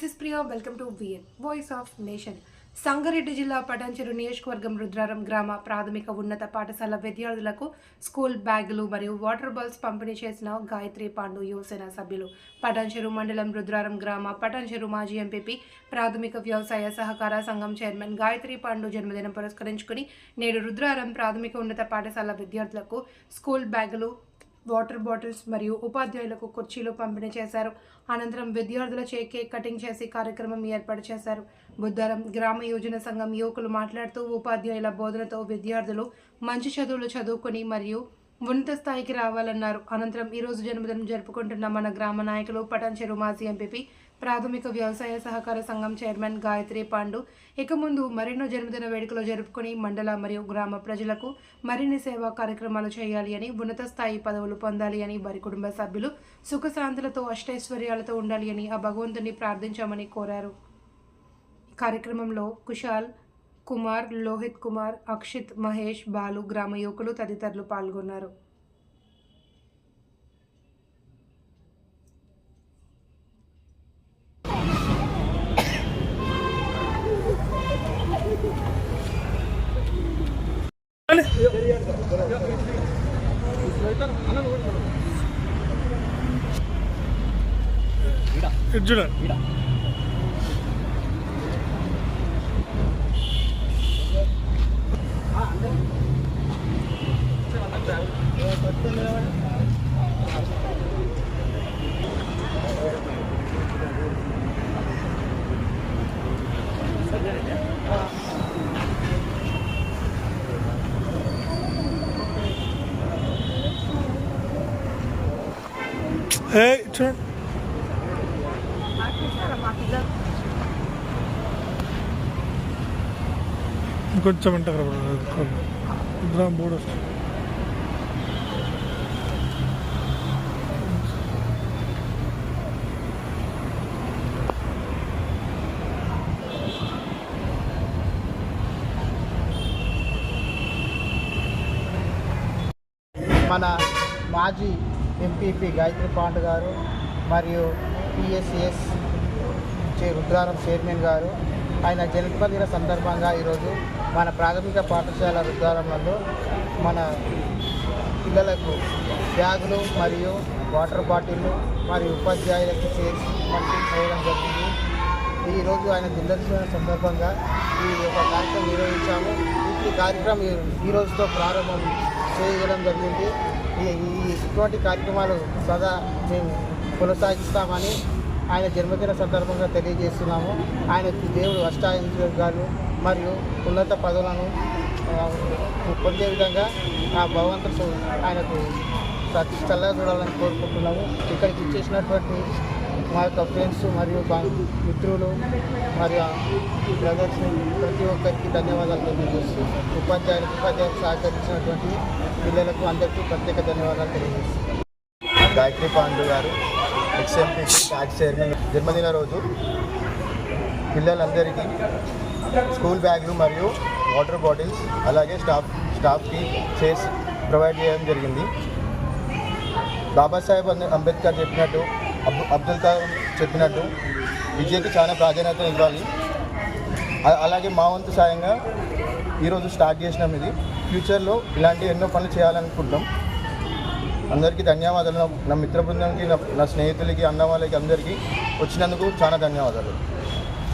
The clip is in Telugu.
This is Priya welcome to VN voice of nation Sangareddy జిల్లా పటాన్చెరు నియోజకవర్గం రుద్రారం గ్రామ ప్రాథమిక ఉన్నత పాఠశాల విద్యార్థులకు స్కూల్ బ్యాగులు మరియు వాటర్ బాల్స్ పంపిణీ చేసిన గాయత్రి పాండు యువసేన సభ్యులు. పటాన్చెరు మండలం రుద్రారం గ్రామ పటాన్చెరు మాజీ ఎంపీపీ ప్రాథమిక వ్యవసాయ సహకార సంఘం చైర్మన్ గాయత్రి పాండు జన్మదినం పురస్కరించుకుని నేడు రుద్రారం ప్రాథమిక ఉన్నత పాఠశాల విద్యార్థులకు స్కూల్ బ్యాగులు వాటర్ బాటిల్స్ మరియు ఉపాధ్యాయులకు కుర్చీలు పంపిణీ చేశారు. అనంతరం విద్యార్థుల కేక్ కటింగ్ చేసి కార్యక్రమం ఏర్పాటు చేశారు. బుద్ధవరం గ్రామ యోజన సంఘం యువకులు మాట్లాడుతూ ఉపాధ్యాయుల బోధనతో విద్యార్థులు మంచి చదువులు చదువుకొని మరియు ఉన్నత స్థాయికి రావాలన్నారు. అనంతరం ఈరోజు జన్మదినం జరుపుకుంటున్న మన గ్రామ నాయకులు పటాన్చెరు మాజీ ఎంపీపీ ప్రాథమిక వ్యవసాయ సహకార సంఘం చైర్మన్ గాయత్రి పాండు. ఇక ముందు మరెన్నో జన్మదిన వేడుకలు జరుపుకొని మండల మరియు గ్రామ ప్రజలకు మరిన్ని సేవా కార్యక్రమాలు చేయాలి అని ఉన్నత స్థాయి పదవులు పొందాలి అని వారి కుటుంబ సభ్యులు సుఖశాంతులతో అష్టైశ్వర్యాలతో ఉండాలి అని ఆ భగవంతుని ప్రార్థించామని కోరారు. కార్యక్రమంలో కుశాల్ కుమార్ లోహిత్ కుమార్ అక్షిత్ మహేష్ బాలు గ్రామ యువకులు తదితరులు పాల్గొన్నారు. 일단 아, చూడండి ఇంకొంచెం అంటే ఇద్దరు మూడు వస్తుంది. మన మాజీ ఎంపీపీ గాయత్రి పాండ్ గారు మరియు పిఎస్సిఎస్ చే రుద్రారం చైర్మన్ గారు. ఆయన జన్మదిన సందర్భంగా ఈరోజు మన ప్రాథమిక పాఠశాల రుద్రారంలో మన పిల్లలకు బ్యాగులు మరియు వాటర్ బాటిళ్ళు మరియు ఉపాధ్యాయులకు చేసి పంపిణీ చేయడం జరిగింది. ఈరోజు ఆయన జన్మదిన సందర్భంగా ఈ యొక్క కార్యక్రమం నిర్వహించాము. ఈ కార్యక్రమం ఈ- రోజుతో ప్రారంభం చేయడం జరిగింది. ఇటువంటి కార్యక్రమాలు సదా మేము కొనసాగిస్తామని ఆయన జన్మదిన సందర్భంగా తెలియజేస్తున్నాము. ఆయన దేవుడు అష్టాయుగాలు మరియు ఉన్నత పదవులను పొందే విధంగా ఆ భగవంతుడు ఆయనకు సత్ చల్లగా చూడాలని కోరుకుంటున్నాము. ఇక్కడికి ఇచ్చేసినటువంటి మా యొక్క ఫ్రెండ్స్ మరియు మిత్రులు మరియు బ్రదర్స్ ప్రతి ఒక్కరికి ధన్యవాదాలు తెలియజేస్తూ ఉపాధ్యాయులకు ఉపాధ్యాయులకు సహకరించినటువంటి పిల్లలకు అందరికీ ప్రత్యేక ధన్యవాదాలు తెలియజేస్తున్నాను గాయత్రి పాండు గారు ఎక్స్ఎంపీ ట్యాక్స్ చైర్మన్. జన్మదిన రోజు పిల్లలందరికీ స్కూల్ బ్యాగులు మరియు వాటర్ బాటిల్స్ అలాగే స్టాఫ్ స్టాఫ్కి చేసి ప్రొవైడ్ చేయడం జరిగింది. బాబాసాహెబ్ అంబేద్కర్ చెప్పినట్టు అబ్దుల్ కలాం చెప్పినట్టు విద్యకి చాలా ప్రాధాన్యత ఇవ్వాలి. అలాగే మా వంతు సాయంగా ఈరోజు స్టార్ట్ చేసినాం ఇది. ఫ్యూచర్లో ఇలాంటి ఎన్నో పనులు చేయాలనుకుంటున్నాం. అందరికీ ధన్యవాదాలు. నా- మిత్ర బృందానికి నా నా స్నేహితులకి అన్న వాళ్ళకి అందరికీ వచ్చినందుకు చాలా ధన్యవాదాలు.